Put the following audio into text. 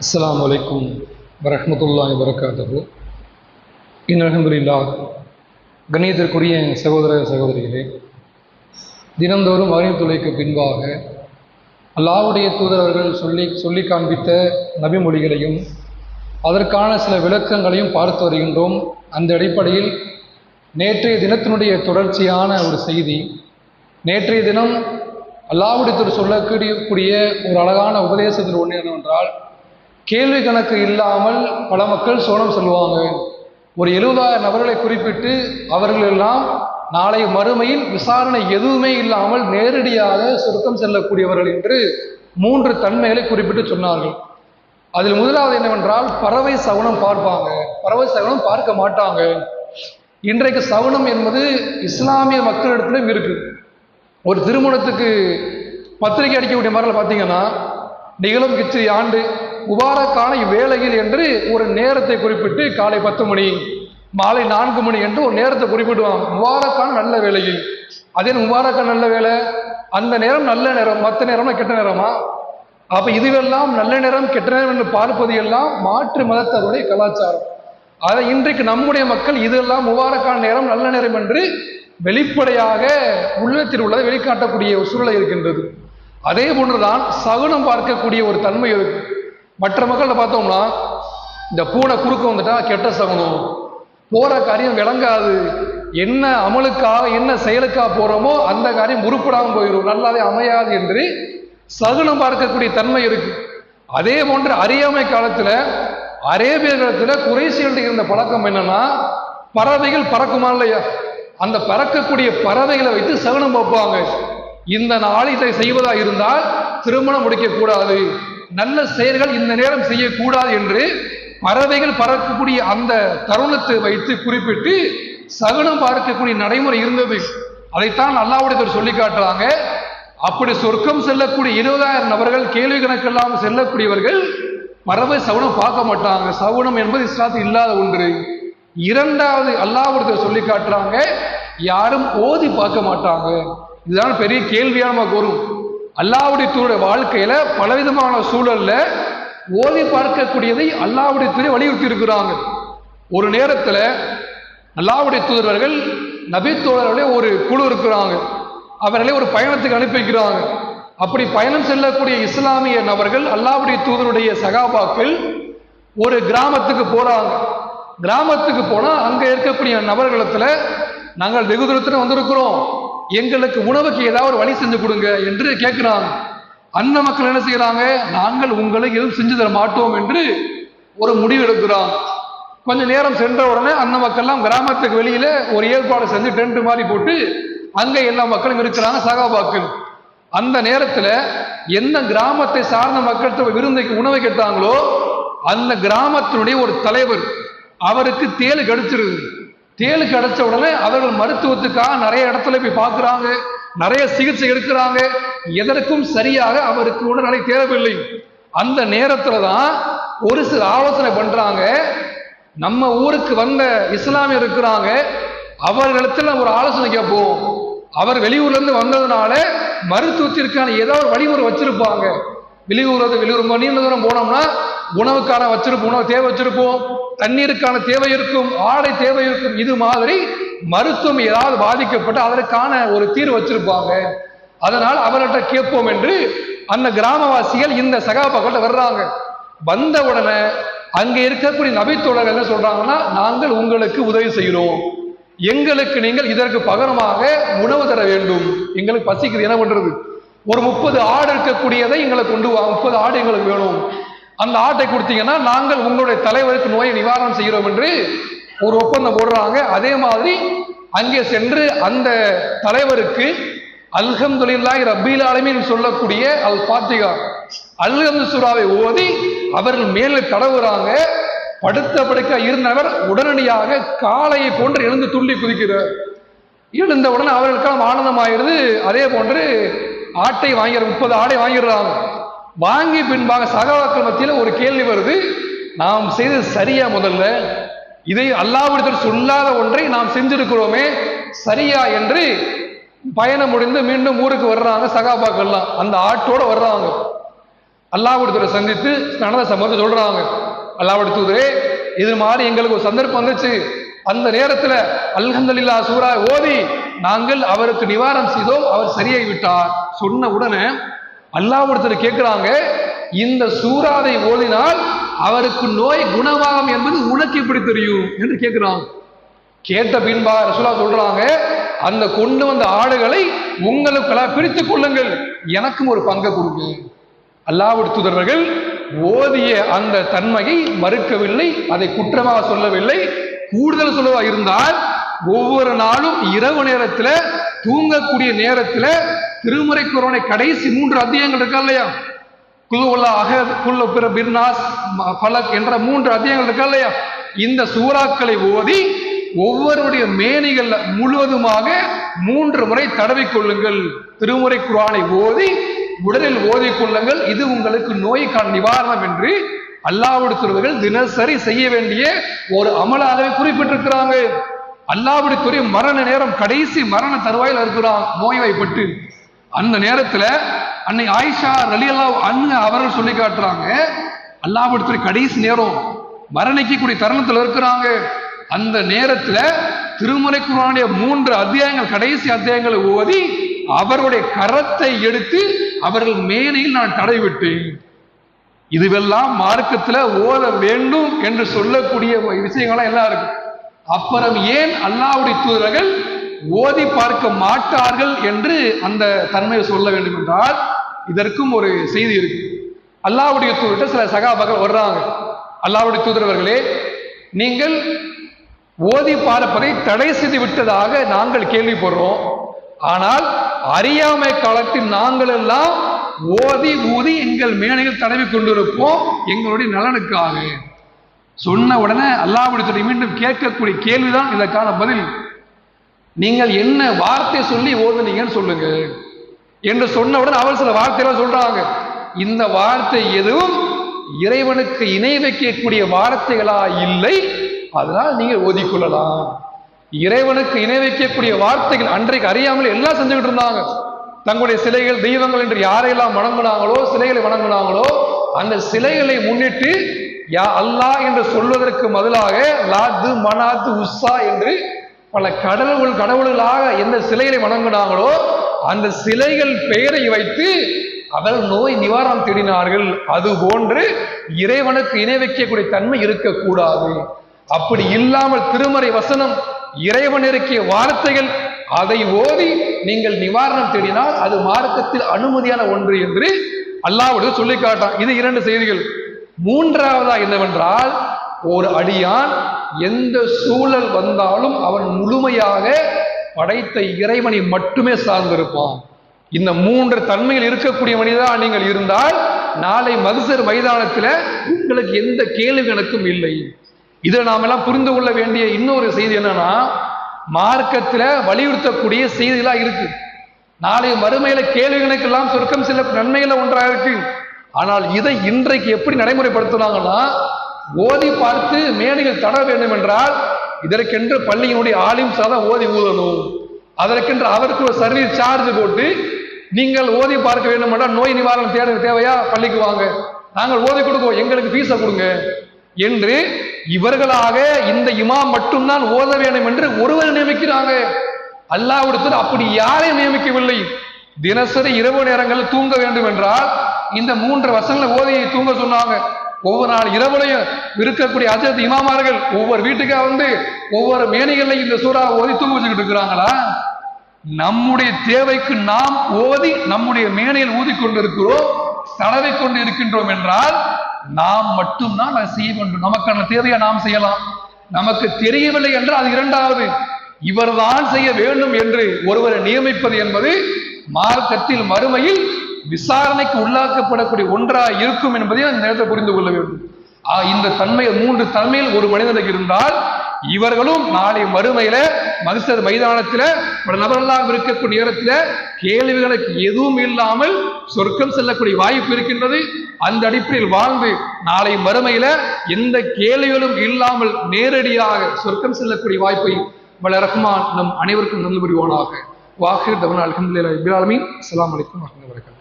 அஸ்ஸலாமு அலைக்கும் வரஹ்மத்துல்லாஹி வரகாத்துஹு இன் அல்ஹம்துலில்லாஹ் கண்ணியத்திற்குரிய சகோதர சகோதரிகளே தினந்தோறும் அறிவுத்துளைக்கு பின்பாக அல்லாவுடைய தூதரர்கள் சொல்லி சொல்லி காண்பித்த நபிமொழிகளையும் அதற்கான சில விளக்கங்களையும் பார்த்து வருகின்றோம். அந்த அடிப்படையில் நேற்றைய தினத்தினுடைய தொடர்ச்சியான ஒரு செய்தி நேற்றைய தினம் அல்லாவுடைய சொல்லக்கூடிய கூடிய ஒரு அழகான உபதேசத்தில் ஒன்று என்னவென்றால் கேள்வி கணக்கு இல்லாமல் பல மக்கள் சோனம் சொல்லுவாங்க. ஒரு எழுபதாயிரம் நபர்களை குறிப்பிட்டு அவர்கள் எல்லாம் நாளை மறுமையில் விசாரணை எதுவுமே இல்லாமல் நேரடியாக சுருக்கம் செல்லக்கூடியவர்கள் என்று மூன்று தன்மைகளை குறிப்பிட்டு சொன்னார்கள். அதில் முதலாவது என்னவென்றால் பறவை சவுனம் பார்ப்பாங்க. பறவை சவுனம் பார்க்க மாட்டாங்க. இன்றைக்கு சவுனம் என்பது இஸ்லாமிய மக்களிடத்திலும் இருக்கு. ஒரு திருமணத்துக்கு பத்திரிகை அடிக்கக்கூடிய மாதிரில பார்த்தீங்கன்னா நிகழும் கிச்சு ஆண்டு முபாரக்கான இவ்வேளையில் என்று ஒரு நேரத்தை குறிப்பிட்டு காலை பத்து மணி மாலை நான்கு மணி என்று ஒரு நேரத்தை குறிப்பிடுவாங்க முபாரக்கான நல்ல வேலையில் அதே முபாரக்கான நல்ல வேலை அந்த நேரம் நல்ல நேரம் மற்ற நேரம்னா கெட்ட நேரமா? அப்போ இதுவெல்லாம் நல்ல நேரம் கெட்ட நேரம் என்று பார்ப்பது எல்லாம் மாற்று மதத்தருடைய கலாச்சாரம். அதை இன்றைக்கு நம்முடைய மக்கள் இதெல்லாம் முபாரக்கான நேரம் நல்ல நேரம் என்று வெளிப்படையாக உள்ளத்தில் உள்ளதை வெளிக்காட்டக்கூடிய ஒரு சூழலை இருக்கின்றது. அதே போன்றுதான் சகுனம் பார்க்கக்கூடிய ஒரு தன்மை இருக்கு. மற்ற மக்கள்கிட்ட பார்த்தோம்னா இந்த பூனை குறுக்க வந்துட்டா கெட்ட சகுனம். போற காரியம் விளங்காது. என்ன அமலுக்காக என்ன செயலுக்காக போறோமோ அந்த காரியம் உருப்படாமல் போயிடும் நல்லாவே அமையாது என்று சகுனம் பார்க்கக்கூடிய தன்மை இருக்கு. அதே போன்று அறியாமை காலத்துல அரேபிய காலத்துல குறைசிகள் இருந்த பழக்கம் என்னன்னா பறவைகள் பறக்குமா இல்லையா? அந்த பறக்கக்கூடிய பறவைகளை வைத்து சகுனம் பார்ப்பாங்க. இந்த நாள் இதை செய்வதா இருந்தால் திருமணம் முடிக்க கூடாது நல்ல செயல்கள் இந்த நேரம் செய்யக்கூடாது என்று பறவைகள் பறக்கக்கூடிய அந்த தருணத்தை வைத்து குறிப்பிட்டு சகுனம் பார்க்கக்கூடிய நடைமுறை இருந்தது. அதைத்தான் அல்லாவுடைய சொல்லி காட்டுறாங்க. அப்படி சொர்க்கம் செல்லக்கூடிய இருபதாயிரம் நபர்கள் கேள்வி கணக்கெல்லாம் செல்லக்கூடியவர்கள் பறவை சவுனம் பார்க்க மாட்டாங்க. சவுனம் என்பது இஸ்லாத்து இல்லாத ஒன்று. இரண்டாவது அல்லாவுடைய சொல்லி காட்டுறாங்க யாரும் ஓதி பார்க்க மாட்டாங்க. இதுதான் பெரிய கேள்வியாக நமக்கு வரும் அல்லாவுடைய தூருடைய வாழ்க்கையில பலவிதமான சூழல்ல ஓதி பார்க்கக்கூடியதை அல்லாவுடைய தூரை வலியுறுத்தி இருக்கிறாங்க ஒரு நேரத்தில் அல்லாவுடைய தூதரர்கள் நபி தோழர்களே ஒரு குழு இருக்கிறாங்க. அவர்களே ஒரு பயணத்துக்கு அனுப்பி வைக்கிறாங்க. அப்படி பயணம் செல்லக்கூடிய இஸ்லாமிய நபர்கள் அல்லாவுடைய தூதருடைய சகாபாக்கள் ஒரு கிராமத்துக்கு போறாங்க. கிராமத்துக்கு போனால் அங்கே இருக்கக்கூடிய நபர்களத்தில் நாங்கள் வெகு தூரத்தில் வந்திருக்கிறோம். எங்களுக்கு உணவுக்கு ஏதாவது ஒரு வழி செஞ்சு கொடுங்க என்று கேட்கிறாங்க அன்ன மக்கள் என்ன செய்யறாங்க நாங்கள் உங்களுக்கு எதுவும் செஞ்சு தர மாட்டோம் என்று ஒரு முடிவு எடுக்கிறாங்க கொஞ்ச நேரம் சென்ற உடனே அந்த மக்கள்லாம் கிராமத்துக்கு வெளியில ஒரு ஏற்பாடு செஞ்சு டென்ட் மாதிரி போட்டு அங்கே எல்லா மக்களும் இருக்கிறாங்க சகாபாக்கள். அந்த நேரத்தில் எந்த கிராமத்தை சார்ந்த மக்கள் விருந்தைக்கு உணவை கேட்டாங்களோ அந்த கிராமத்தினுடைய ஒரு தலைவர் அவருக்கு தேலு கடிச்சிருது. தேலு கிடைச்ச உடனே அவர்கள் மருத்துவத்துக்காக நிறைய இடத்துல போய் பார்க்குறாங்க. நிறைய சிகிச்சை எடுக்கிறாங்க. எதற்கும் சரியாக அவருக்கு உடல்நிலை தேவையில்லை அந்த நேரத்தில் தான் ஒரு சில ஆலோசனை பண்ணுறாங்க நம்ம ஊருக்கு வந்த இஸ்லாமியர் இருக்கிறாங்க. அவர்களிடத்துல ஒரு ஆலோசனை கேட்போம். அவர் வெளியூர்லேருந்து வந்ததுனால மருத்துவத்திற்கான ஏதாவது வழிமுறை வச்சிருப்பாங்க. வெளியூர் வெளியூர் மணி தூரம் போனோம்னா உணவுக்கான வச்சிருப்போம் உணவு தேவை வச்சிருப்போம் தண்ணீருக்கான தேவை இருக்கும் ஆடை தேவை இருக்கும் இது மாதிரி மருத்துவம் ஏதாவது பாதிக்கப்பட்டு அதற்கான ஒரு தீர்வு வச்சிருப்பாங்க. அதனால் அவர்கிட்ட கேட்போம் என்று அந்த கிராமவாசிகள் இந்த சகாபாக்கிட்ட வர்றாங்க. வந்த உடனே அங்க இருக்கக்கூடிய நபித்தோழர் என்ன சொல்றாங்கன்னா நாங்கள் உங்களுக்கு உதவி செய்கிறோம். எங்களுக்கு நீங்கள் இதற்கு பகரமாக உணவு தர வேண்டும். எங்களுக்கு பசிக்குது என்ன பண்றது? ஒரு முப்பது ஆடு இருக்கக்கூடியதை எங்களை கொண்டு வா முப்பது ஆடு எங்களுக்கு வேணும். அந்த ஆட்டை கொடுத்தீங்கன்னா நாங்கள் உங்களுடைய தலைவருக்கு நோயை நிவாரணம் செய்கிறோம் என்று ஒரு ஒப்பந்தம் போடுறாங்க. அதே மாதிரி அங்கே சென்று அந்த தலைவருக்கு அல்ஹம்துலில்லாஹி ரபீல் ஆலமின் சொல்லக்கூடிய அல் பாத்திகா அல்ஹம்து சுராவை ஓதி அவர்கள் மேலே தடவுறாங்க. படுத்த படுக்க இருந்தவர் உடனடியாக காளையை போன்று எழுந்து துள்ளி குதிக்கிறார். எழுந்த உடனே அவர்களுக்கெல்லாம் ஆனந்தமாயிருது அதே போன்று ஆட்டை வாங்கிற முப்பது ஆடை வாங்கிடுறாங்க. வாங்கி பின்பாக சகாபாக்கள் மத்தியில் ஒரு கேள்வி வருது. நாம் செய்தது சரியா முதல்ல? இதை அல்லாவிடத்தில் சொல்லாத ஒன்றை நாம் செஞ்சிருக்கிறோமே சரியா என்று பயணம் முடிந்து மீண்டும் ஊருக்கு வர்றாங்க சகாபாக்கள்லாம். அந்த ஆட்டோட வர்றாங்க. அல்லாவிடத்தில் சந்தித்து நடந்த சம்பவத்தை சொல்றாங்க. அல்லாஹ்வுடைய இது மாதிரி எங்களுக்கு ஒரு சந்தர்ப்பம் வந்துச்சு. அந்த நேரத்தில் அல்ஹந்தலில்லா சூரா ஓதி நாங்கள் அவருக்கு நிவாரணம் செய்தோம். அவர் சரியாகி விட்டார் சொன்ன உடனே அல்லாஹ்விடத்தில் கேட்கிறாங்க இந்த சூறாவை ஓதினால் அவருக்கு நோய் குணமாகும் என்பது உனக்கு எப்படி தெரியும் என்று கேட்கிறான் கேட்ட பின்பா ரசூலா சொல்றாங்க அந்த கொண்டு வந்த ஆடுகளை உங்களுக்கெல்லாம் பிரித்துக் கொள்ளுங்கள் எனக்கும் ஒரு பங்கை கொடுங்க. அல்லாவுடைய தூதர்கள் ஓதிய அந்த தன்மையை மறுக்கவில்லை அதை குற்றமாக சொல்லவில்லை. கூடுதல் சொல்லவா இருந்தால் ஒவ்வொரு நாளும் இரவு நேரத்தில் தூங்கக்கூடிய நேரத்தில் திருமுறை குரோனை கடைசி மூன்று அத்தியாயங்கள் இருக்கா இல்லையா? குழுவுள்ள அக குள்ள பிற பிர்னாஸ் ம- என்ற மூன்று அத்தியாயங்கள் இருக்கா இல்லையா? இந்த சூறாக்களை ஓதி ஒவ்வொருடைய மேனிகள் முழுவதுமாக மூன்று முறை தடவி கொள்ளுங்கள். திருமுறை குரானை ஓதி உடலில் ஓதி கொள்ளுங்கள். இது உங்களுக்கு நோய்க்கான நிவாரணம் என்று அல்லாவுடைய துறவுகள் தினசரி செய்ய வேண்டிய ஒரு அமலாகவே குறிப்பிட்டிருக்கிறாங்க. அல்லாவுடைய துறை மரண நேரம் கடைசி மரண தருவாயில் இருக்கிறான். நோய்வாய்ப்பட்டு அந்த நேரத்துல அன்னை ஆயிஷா ரலியல்லா அண்ணு அவர்கள் சொல்லி காட்டுறாங்க அல்லாஹ்வுடைய கடைசி நேரம் மரணிக்கக்கூடிய தருணத்தில் இருக்கிறாங்க. அந்த நேரத்துல திருமுறை குரானுடைய மூன்று அத்தியாயங்கள் கடைசி அத்தியாயங்களை ஓதி அவருடைய கரத்தை எடுத்து அவர்கள் மேனையில் நான் தடை விட்டேன் இதுவெல்லாம் மார்க்கத்துல ஓத வேண்டும் என்று சொல்லக்கூடிய விஷயங்கள்லாம் எல்லாம் இருக்கு. அப்புறம் ஏன் அல்லாவுடைய தூதர்கள் ஓதி பார்க்க மாட்டார்கள் என்று அந்த தன்மையை சொல்ல வேண்டும் என்றால் இதற்கும் ஒரு செய்தி இருக்கு. அல்லாவுடைய தூதர்கிட்ட சில சகாபாக்கள் வர்றாங்க. அல்லாவுடைய தூதரவர்களே நீங்கள் ஓதி பார்ப்பதை தடை செய்து விட்டதாக நாங்கள் கேள்விப்படுறோம். ஆனால் அறியாமை காலத்தில் நாங்கள் எல்லாம் ஓதி ஊதி எங்கள் மேனையில் தடவி கொண்டிருப்போம். எங்களுடைய நலனுக்காக. சொன்ன உடனே அல்லாவுடைய மீண்டும் கேட்கக்கூடிய கேள்விதான் இதற்கான பதில். நீங்கள் என்ன வார்த்தை சொல்லி ஓதுனீங்கன்னு சொல்லுங்க. என்று சொன்னவுடன் அவள் சில வார்த்தைகள் சொல்றாங்க. இந்த வார்த்தை எதுவும் இறைவனுக்கு இணை வைக்கக்கூடிய வார்த்தைகளா இல்லை. அதனால் நீங்கள் ஓதிக்கொள்ளலாம். இறைவனுக்கு இணை வைக்கக்கூடிய வார்த்தைகள் அன்றைக்கு அறியாமல் எல்லாம் செஞ்சுக்கிட்டு இருந்தாங்க. தங்களுடைய சிலைகள் தெய்வங்கள் என்று யாரையெல்லாம் வணங்குனாங்களோ சிலைகளை வணங்குனாங்களோ அந்த சிலைகளை முன்னிட்டு யா அல்லாஹ் என்று சொல்வதற்கு பதிலாக லாத்து மனாத்து உஸ்ஸா என்று பல கடவுள் கடவுள்களாக எந்த சிலைகளை வணங்குனாங்களோ அந்த சிலைகள் பெயரை வைத்து அவர்கள் நோய் நிவாரணம் தேடினார்கள். அது போன்று இறைவனுக்கு இணை வைக்கக்கூடிய தன்மை இருக்கக்கூடாது. அப்படி இல்லாமல் திருமறை வசனம் இறைவன் இருக்கிய வார்த்தைகள் அதை ஓதி நீங்கள் நிவாரணம் தேடினால் அது மார்க்கத்தில் அனுமதியான ஒன்று என்று அல்லாவுடைய சொல்லி காட்டான் இது இரண்டு செய்திகள். மூன்றாவதா என்னவென்றால் ஒரு அடியான் எந்த சூழல் வந்தாலும் அவன் முழுமையாக படைத்த இறைவனை மட்டுமே சார்ந்திருப்பான். இந்த மூன்று தன்மையில் இருக்கக்கூடிய மனிதா நீங்கள் இருந்தால் நாளை மதுசர் மைதானத்தில் உங்களுக்கு எந்த கேள்வி கணக்கும் இல்லை. இதை நாமெல்லாம் புரிந்து கொள்ள வேண்டிய இன்னொரு செய்தி என்னன்னா மார்க்கத்தில் வலியுறுத்தக்கூடிய செய்திகளாக இருக்கு. நாளை மறுமையில கேள்வி கணக்கெல்லாம் சொர்க்கம் சில நன்மைகளை ஒன்றாக இருக்கு ஆனால் இதை இன்றைக்கு எப்படி நடைமுறைப்படுத்துனாங்கன்னா ஓதி பார்த்து மேடைகள் தட வேண்டும் என்றால் இதற்கென்று பள்ளியினுடைய ஆலிம் தான் ஓதி ஊதணும். அதற்கென்று அவருக்கு ஒரு சர்வீஸ் சார்ஜ் போட்டு நீங்கள் ஓதி பார்க்க வேண்டும் என்றால் நோய் நிவாரணம் தேட தேவையா? பள்ளிக்கு வாங்க. நாங்கள் ஓதி கொடுப்போம் எங்களுக்கு ஃபீஸை கொடுங்க. என்று இவர்களாக இந்த இமாம் மட்டும்தான் ஓத வேண்டும் என்று ஒருவர் நியமிக்கிறாங்க. அல்லாவிடத்தில் அப்படி யாரையும் நியமிக்கவில்லை. தினசரி இரவு நேரங்களில் தூங்க வேண்டும் என்றால் இந்த மூன்று வசங்களை ஓதையை தூங்க சொன்னாங்க. ஒவ்வொரு நாள் இரவுலையும் இருக்கக்கூடிய அஜத் இமாமார்கள் ஒவ்வொரு வீட்டுக்கா வந்து ஒவ்வொரு மேனிகள்லையும் இந்த சூறா ஓதி தூங்க வச்சுக்கிட்டு இருக்கிறாங்களா? நம்முடைய தேவைக்கு நாம் ஓதி நம்முடைய மேனையில் ஊதி கொண்டிருக்கிறோம் தடவை கொண்டு இருக்கின்றோம் என்றால் நாம் மட்டும்தான் அதை செய்ய வேண்டும். நமக்கான தேவையை நாம் செய்யலாம். நமக்கு தெரியவில்லை என்றால் அது இரண்டாவது. இவர்தான் செய்ய வேண்டும் என்று ஒருவரை நியமிப்பது என்பது மார்க்கத்தில் மறுமையில் விசாரணைக்கு உள்ளாக்கப்படக்கூடிய ஒன்றாக இருக்கும் என்பதை அந்த நேரத்தை புரிந்து கொள்ள வேண்டும். இந்த தன்மை மூன்று தன்மையில் ஒரு மனிதனுக்கு இருந்தால் இவர்களும் நாளை மறுமையில மனுஷர் மைதானத்துல ஒரு நபரெல்லாம் இருக்கக்கூடிய நேரத்துல கேள்விகளுக்கு எதுவும் இல்லாமல் சொர்க்கம் செல்லக்கூடிய வாய்ப்பு இருக்கின்றது. அந்த அடிப்படையில் வாழ்ந்து நாளை மறுமையில எந்த கேள்விகளும் இல்லாமல் நேரடியாக சொர்க்கம் செல்லக்கூடிய வாய்ப்பை வல்ல ரஹ்மான் நம் அனைவருக்கும் நன்றி புரிவானாக. வாக்கு தவன் அலமதுல்லா இபிராலமீன் அஸ்ஸலாமு அலைக்கும்